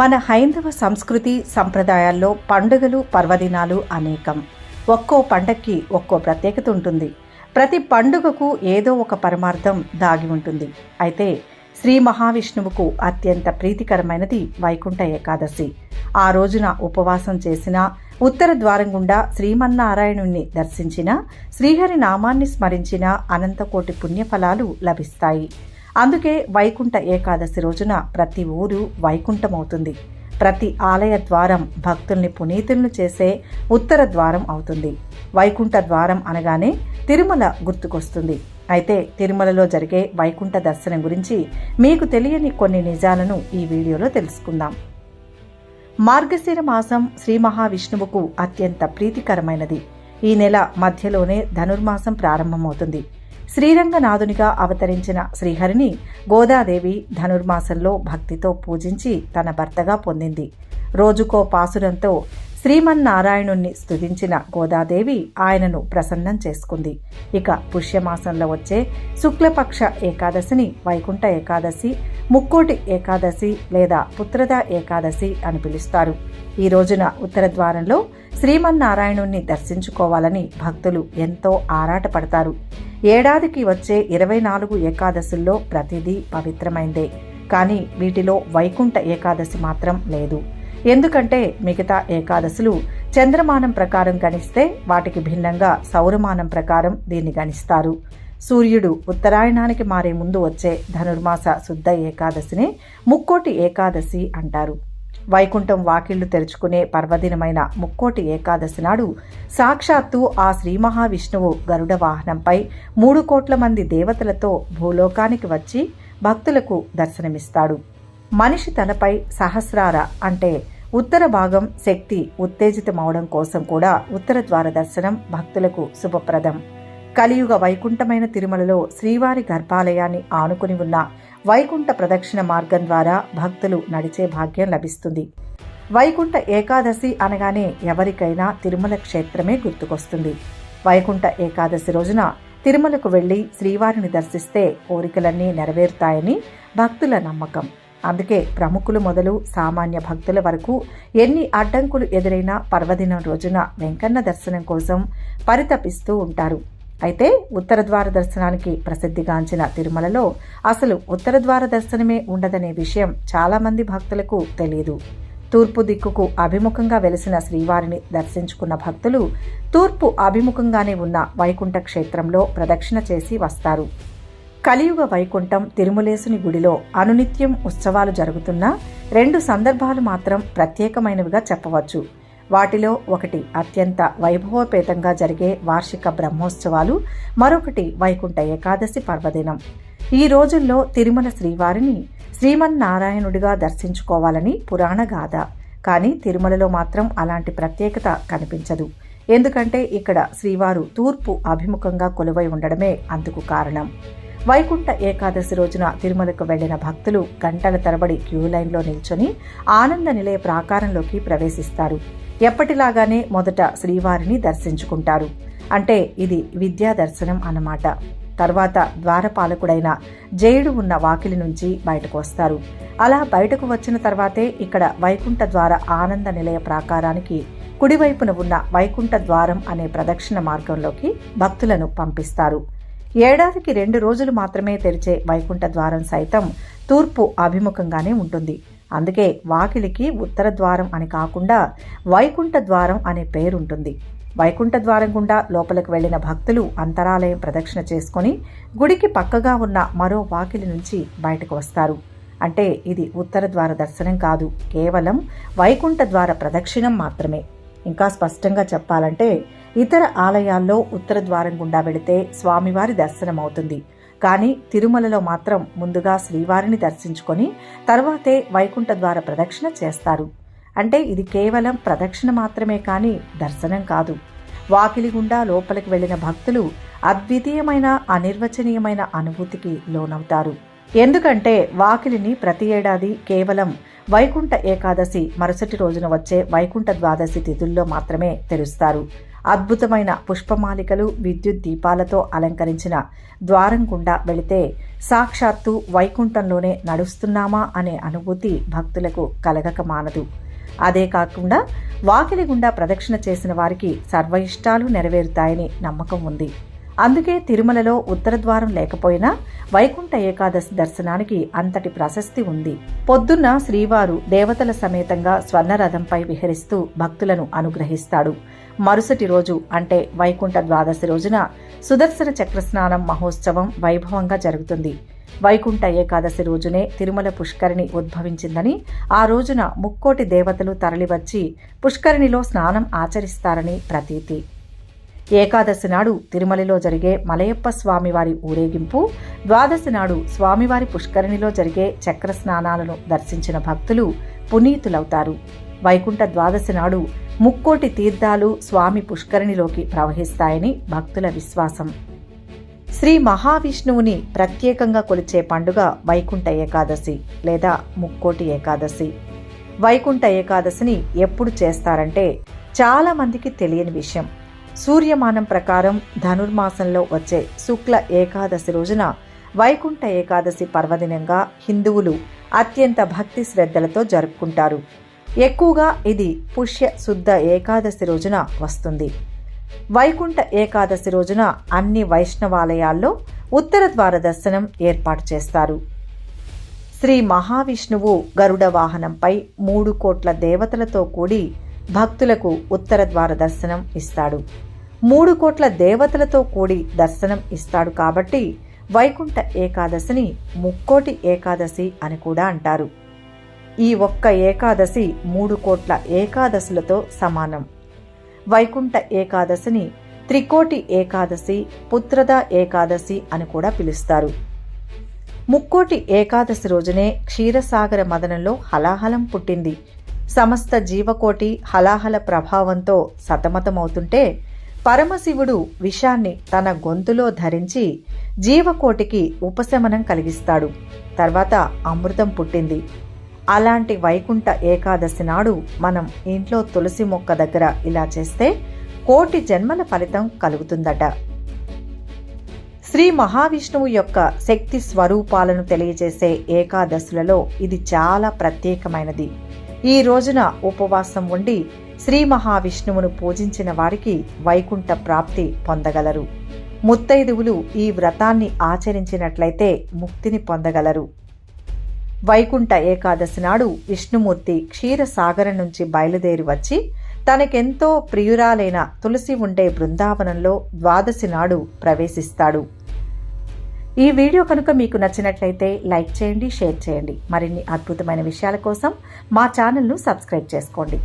మన హైందవ సంస్కృతి సంప్రదాయాల్లో పండుగలు పర్వదినాలు అనేకం. ఒక్కో పండక్కి ఒక్కో ప్రత్యేకత ఉంటుంది. ప్రతి పండుగకు ఏదో ఒక పరమార్థం దాగి ఉంటుంది. అయితే శ్రీ మహావిష్ణువుకు అత్యంత ప్రీతికరమైనది వైకుంఠ ఏకాదశి. ఆ రోజున ఉపవాసం చేసిన ఉత్తర ద్వారం గుండా శ్రీమన్నారాయణుణ్ణి దర్శించిన శ్రీహరి నామాన్ని స్మరించిన అనంతకోటి పుణ్యఫలాలు లభిస్తాయి. అందుకే వైకుంఠ ఏకాదశి రోజున ప్రతి ఊరు వైకుంఠమవుతుంది. ప్రతి ఆలయ ద్వారం భక్తుల్ని పునీతులను చేసే ఉత్తర ద్వారం అవుతుంది. వైకుంఠ ద్వారం అనగానే తిరుమల గుర్తుకొస్తుంది. అయితే తిరుమలలో జరిగే వైకుంఠ దర్శనం గురించి మీకు తెలియని కొన్ని నిజాలను ఈ వీడియోలో తెలుసుకుందాం. మార్గశిర మాసం శ్రీ మహావిష్ణువుకు అత్యంత ప్రీతికరమైనది. ఈ నెల మధ్యలోనే ధనుర్మాసం ప్రారంభమవుతుంది. శ్రీరంగనాథునిగా అవతరించిన శ్రీహరిని గోదాదేవి ధనుర్మాసంలో భక్తితో పూజించి తన భర్తగా పొందింది. రోజుకో పాసురంతో శ్రీమన్నారాయణుణ్ణి స్తుతించిన గోదాదేవి ఆయనను ప్రసన్నం చేసుకుంది. ఇక పుష్యమాసంలో వచ్చే శుక్లపక్ష ఏకాదశిని వైకుంఠ ఏకాదశి ముక్కోటి ఏకాదశి లేదా పుత్రద ఏకాదశి అని పిలుస్తారు. ఈ రోజున ఉత్తర ద్వారంలో శ్రీమన్నారాయణుణ్ణి దర్శించుకోవాలని భక్తులు ఎంతో ఆరాటపడతారు. ఏడాదికి వచ్చే ఇరవై నాలుగు ఏకాదశుల్లో ప్రతిదీ పవిత్రమైందే. కానీ వీటిలో వైకుంఠ ఏకాదశి మాత్రం లేదు. ఎందుకంటే మిగతా ఏకాదశులు చంద్రమానం ప్రకారం గణిస్తే వాటికి భిన్నంగా సౌరమానం ప్రకారం దీన్ని గణిస్తారు. సూర్యుడు ఉత్తరాయణానికి మారే ముందు వచ్చే ధనుర్మాస శుద్ధ ఏకాదశిని ముక్కోటి ఏకాదశి అంటారు. వైకుంఠం వాకిళ్ళు తెరుచుకునే పర్వదినమైన ముక్కోటి ఏకాదశి నాడు సాక్షాత్తు ఆ శ్రీ మహావిష్ణువు గరుడ వాహనంపై మూడు కోట్ల మంది దేవతలతో భూలోకానికి వచ్చి భక్తులకు దర్శనమిస్తాడు. మనిషి తలపై సహస్రార అంటే ఉత్తర భాగం శక్తి ఉత్తేజితమవడం కోసం కూడా ఉత్తర ద్వార దర్శనం భక్తులకు శుభప్రదం. కలియుగ వైకుంఠమైన తిరుమలలో శ్రీవారి గర్భాలయాన్ని ఆనుకుని ఉన్న వైకుంఠ ప్రదక్షిణ మార్గం ద్వారా భక్తులు నడిచే భాగ్యం లభిస్తుంది. వైకుంఠ ఏకాదశి అనగానే ఎవరికైనా తిరుమల క్షేత్రమే గుర్తుకొస్తుంది. వైకుంఠ ఏకాదశి రోజున తిరుమలకు వెళ్ళి శ్రీవారిని దర్శిస్తే కోరికలన్నీ నెరవేరుతాయని భక్తుల నమ్మకం. అందుకే ప్రముఖులు మొదలు సామాన్య భక్తుల వరకు ఎన్ని అడ్డంకులు ఎదురైనా పర్వదినం రోజున వెంకన్న దర్శనం కోసం పరితపిస్తూ ఉంటారు. అయితే ఉత్తర ద్వార దర్శనానికి ప్రసిద్ధిగాంచిన తిరుమలలో అసలు ఉత్తర ద్వార దర్శనమే ఉండదనే విషయం చాలామంది భక్తులకు తెలియదు తూర్పు దిక్కుకు అభిముఖంగా వెలిసిన శ్రీవారిని దర్శించుకున్న భక్తులు తూర్పు అభిముఖంగానే ఉన్న వైకుంఠ క్షేత్రంలో ప్రదక్షిణ చేసి వస్తారు. కలియుగ వైకుంఠం తిరుమలేసుని గుడిలో అనునిత్యం ఉత్సవాలు జరుగుతున్న రెండు సందర్భాలు మాత్రం ప్రత్యేకమైనవిగా చెప్పవచ్చు. వాటిలో ఒకటి అత్యంత వైభవపేతంగా జరిగే వార్షిక బ్రహ్మోత్సవాలు మరొకటి వైకుంఠ ఏకాదశి పర్వదినం. ఈ రోజుల్లో తిరుమల శ్రీవారిని శ్రీమన్నారాయణుడిగా దర్శించుకోవాలని పురాణ గాథ. కానీ తిరుమలలో మాత్రం అలాంటి ప్రత్యేకత కనిపించదు. ఎందుకంటే ఇక్కడ శ్రీవారు తూర్పు అభిముఖంగా కొలువై ఉండడమే అందుకు కారణం. వైకుంఠ ఏకాదశి రోజున తిరుమలకు వెళ్ళిన భక్తులు గంటల తరబడి క్యూ లైన్లో నిల్చొని ఆనంద నిలయ ప్రాకారంలోకి ప్రవేశిస్తారు. ఎప్పటిలాగానే మొదట శ్రీవారిని దర్శించుకుంటారు. అంటే ఇది విద్యా దర్శనం అన్నమాట. తర్వాత ద్వారపాలకుడైన జయుడు ఉన్న వాకిలి నుంచి బయటకు వస్తారు. అలా బయటకు వచ్చిన తర్వాతే ఇక్కడ వైకుంఠ ద్వార ఆనంద నిలయ ప్రాకారానికి కుడివైపున ఉన్న వైకుంఠ ద్వారం అనే ప్రదక్షిణ మార్గంలోకి భక్తులను పంపిస్తారు. ఏడాదికి రెండు రోజులు మాత్రమే తెరిచే వైకుంఠ ద్వారం సైతం తూర్పు అభిముఖంగానే ఉంటుంది. అందుకే వాకిలికి ఉత్తర ద్వారం అని కాకుండా వైకుంఠ ద్వారం అనే పేరుంటుంది. వైకుంఠ ద్వారం గుండా లోపలికి వెళ్ళిన భక్తులు అంతరాలయం ప్రదక్షిణ చేసుకుని గుడికి పక్కగా ఉన్న మరో వాకిలి నుంచి బయటకు వస్తారు. అంటే ఇది ఉత్తర ద్వార దర్శనం కాదు కేవలం వైకుంఠ ద్వార ప్రదక్షిణం మాత్రమే. ఇంకా స్పష్టంగా చెప్పాలంటే ఇతర ఆలయాల్లో ఉత్తర ద్వారం గుండా వెళితే స్వామివారి దర్శనం అవుతుంది కానీ తిరుమలలో మాత్రం ముందుగా శ్రీవారిని దర్శించుకొని తర్వాతే వైకుంఠ ద్వార ప్రదక్షిణ చేస్తారు. అంటే ఇది కేవలం ప్రదక్షిణ మాత్రమే కానీ దర్శనం కాదు. వాకిలి గుండా లోపలికి వెళ్ళిన భక్తులు అద్వితీయమైన అనిర్వచనీయమైన అనుభూతికి లోనవుతారు. ఎందుకంటే వాకిలిని ప్రతి ఏడాది కేవలం వైకుంఠ ఏకాదశి మరుసటి రోజున వచ్చే వైకుంఠ ద్వాదశి తిథుల్లో మాత్రమే తెరుస్తారు. అద్భుతమైన పుష్పమాలికలు విద్యుత్ దీపాలతో అలంకరించిన ద్వారం గుండా వెళితే సాక్షాత్తు వైకుంఠంలోనే నడుస్తున్నామా అనే అనుభూతి భక్తులకు కలగక మానదు అదే కాకుండా వాకిలి గుండా ప్రదక్షిణ చేసిన వారికి సర్వ ఇష్టాలు నెరవేరుతాయని నమ్మకం ఉంది. అందుకే తిరుమలలో ఉత్తర ద్వారం లేకపోయినా వైకుంఠ ఏకాదశి దర్శనానికి అంతటి ప్రశస్తి ఉంది. పొద్దున్న శ్రీవారు దేవతల సమేతంగా స్వర్ణరథంపై విహరిస్తూ భక్తులను అనుగ్రహిస్తాడు. మరుసటి రోజు అంటే వైకుంఠ ద్వాదశి రోజున సుదర్శన చక్రస్నానం మహోత్సవం వైభవంగా జరుగుతుంది. వైకుంఠ ఏకాదశి రోజునే తిరుమల పుష్కరిణి ఉద్భవించిందని ఆ రోజున ముక్కోటి దేవతలు తరలివచ్చి పుష్కరిణిలో స్నానం ఆచరిస్తారని ప్రతీతి. ఏకాదశి నాడు తిరుమలలో జరిగే మలయప్ప స్వామివారి ఊరేగింపు ద్వాదశి నాడు స్వామివారి పుష్కరిణిలో జరిగే చక్ర స్నానాలను దర్శించిన భక్తులు పునీతులవుతారు. వైకుంఠ ద్వాదశి నాడు ముక్కోటి తీర్థాలు స్వామి పుష్కరిణిలోకి ప్రవహిస్తాయని భక్తుల విశ్వాసం. శ్రీ మహావిష్ణువుని ప్రత్యేకంగా కొలిచే పండుగ వైకుంఠ ఏకాదశి లేదా ముక్కోటి ఏకాదశి. వైకుంఠ ఏకాదశిని ఎప్పుడు చేస్తారంటే చాలామందికి తెలియని విషయం. సూర్యమానం ప్రకారం ధనుర్మాసంలో వచ్చే శుక్ల ఏకాదశి రోజున వైకుంఠ ఏకాదశి పర్వదినంగా హిందువులు అత్యంత భక్తి శ్రద్ధలతో జరుపుకుంటారు. ఎక్కువగా ఇది పుష్య శుద్ధ ఏకాదశి రోజున వస్తుంది. వైకుంఠ ఏకాదశి రోజున అన్ని వైష్ణవాలయాల్లో ఉత్తర ద్వార దర్శనం ఏర్పాటు చేస్తారు. శ్రీ మహావిష్ణువు గరుడ వాహనంపై మూడు కోట్ల దేవతలతో కూడి భక్తులకు ఉత్తర ద్వార దర్శనం ఇస్తాడు. మూడు కోట్ల దేవతలతో కూడి దర్శనం ఇస్తాడు కాబట్టి వైకుంఠ ఏకాదశిని ముక్కోటి ఏకాదశి అని కూడా అంటారు. ఈ ఒక్క ఏకాదశి మూడు కోట్ల ఏకాదశులతో సమానం. వైకుంఠ ఏకాదశిని త్రికోటి ఏకాదశి పుత్రద ఏకాదశి అని కూడా పిలుస్తారు. ముక్కోటి ఏకాదశి రోజునే క్షీరసాగర మదనంలో హలాహలం పుట్టింది. సమస్త జీవకోటి హలాహల ప్రభావంతో సతమతమవుతుంటే పరమశివుడు విషాన్ని తన గొంతులో ధరించి జీవకోటికి ఉపశమనం కలిగిస్తాడు. తర్వాత అమృతం పుట్టింది. అలాంటి వైకుంఠ ఏకాదశి నాడు మనం ఇంట్లో తులసి మొక్క దగ్గర ఇలా చేస్తే కోటి జన్మల ఫలితం కలుగుతుందట. శ్రీ మహావిష్ణువు యొక్క శక్తి స్వరూపాలను తెలియజేసే ఏకాదశులలో ఇది చాలా ప్రత్యేకమైనది. ఈ రోజున ఉపవాసం ఉండి శ్రీ మహావిష్ణువును పూజించిన వారికి వైకుంఠ ప్రాప్తి పొందగలరు. ముత్తైదువులు ఈ వ్రతాన్ని ఆచరించినట్లయితే ముక్తిని పొందగలరు. వైకుంఠ ఏకాదశి నాడు విష్ణుమూర్తి క్షీరసాగరం నుంచి బయలుదేరి వచ్చి తనకెంతో ప్రియురాలైన తులసి ఉండే బృందావనంలో ద్వాదశి నాడు ప్రవేశిస్తాడు. ఈ వీడియో కనుక మీకు నచ్చినట్లయితే లైక్ చేయండి షేర్ చేయండి. మరిన్ని అద్భుతమైన విషయాల కోసం మా ఛానల్ను సబ్స్క్రైబ్ చేసుకోండి.